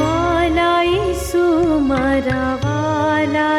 વાલા ઈસુ મારા વાલા